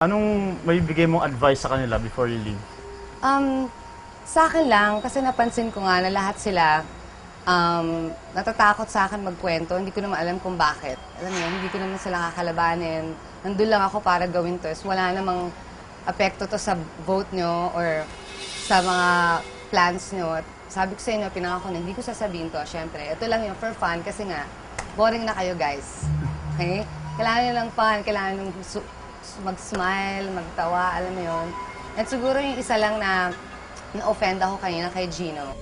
Anong may bigay mong advice sa kanila before you leave? Um, sa akin lang, kasi napansin ko nga na lahat sila um, natatakot sa akin magkwento. Hindi ko naman alam kung bakit. Alam mo, hindi ko naman sila kakalabanin. Nandun lang ako para gawin to. So, wala namang apekto to sa vote nyo or sa mga plans nyo. At sabi ko sa inyo, pinangako na hindi ko sasabihin to. Siyempre, ito lang yung for fun kasi nga, boring na kayo guys. Okay? Kailangan nyo lang fun. Kailangan nyo mag-smile, magtawa, alam mo yun. At siguro yung isa lang na na-offend ako kanina kay Gino.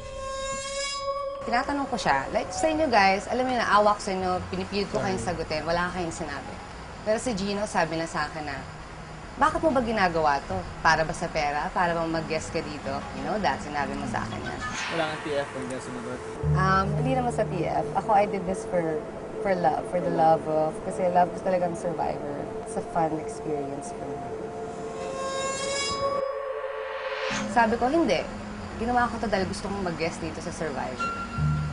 Tinatanong ko siya, like sa inyo guys, alam mo na, awak sa inyo, pinipilit ko kayong sagutin, wala kayong sinabi. Pero si Gino sabi na sa akin na, bakit mo ba ginagawa to? Para ba sa pera? Para bang mag-guest ka dito? You know that? Sinabi mo sa akin yan. Wala kang TF kung hindi sumagot. Um, hindi naman sa TF. Ako, I did this for for love, for the love of, kasi love ko talagang survivor. It's a fun experience for me. Sabi ko, hindi. Ginawa ko to dahil gusto kong mag-guest dito sa Survivor.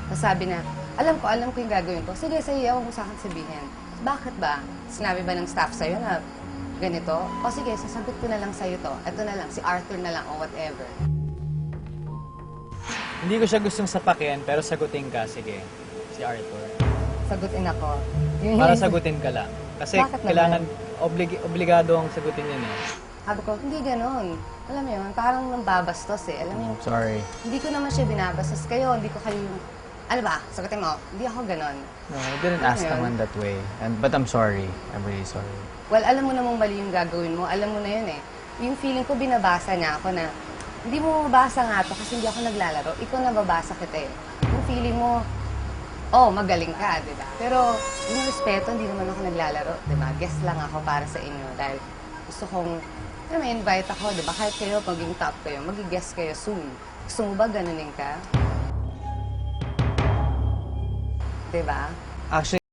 Tapos sabi na, alam ko, alam ko yung gagawin ko. Sige, sige, huwag mo sa akin sabihin. Bakit ba? Sinabi ba ng staff sa'yo na ganito? O sige, sasagot ko na lang sa'yo to. Ito na lang, si Arthur na lang o whatever. Hindi ko siya gustong sapakin, pero sagutin ka, sige. Si Arthur. Sagutin ako. Yun Para sagutin ka lang. Kasi Bakit naman? kailangan, oblig, obligado ang sagutin yun eh. Sabi ko, hindi ganon. Alam mo yun, parang nambabastos eh. Alam mo yun, Sorry. hindi ko naman siya binabastos. Kayo, hindi ko kayo. Ano ba? Sagutin mo, hindi ako ganon. No, I didn't ask naman that way. And but I'm sorry. I'm really sorry. Well, alam mo namang mali yung gagawin mo. Alam mo na yun eh. Yung feeling ko, binabasa niya ako na, hindi mo mabasa nga to kasi hindi ako naglalaro. Ikaw nababasa kita eh. Yung feeling mo, oh, magaling ka, di ba? Pero yung respeto, hindi naman ako naglalaro, di ba? Guest lang ako para sa inyo dahil gusto kong, alam mo, invite ako, di ba? Kahit kayo, maging top kayo, magig-guest kayo soon. Gusto mo ba ganunin ka? Di ba? Actually,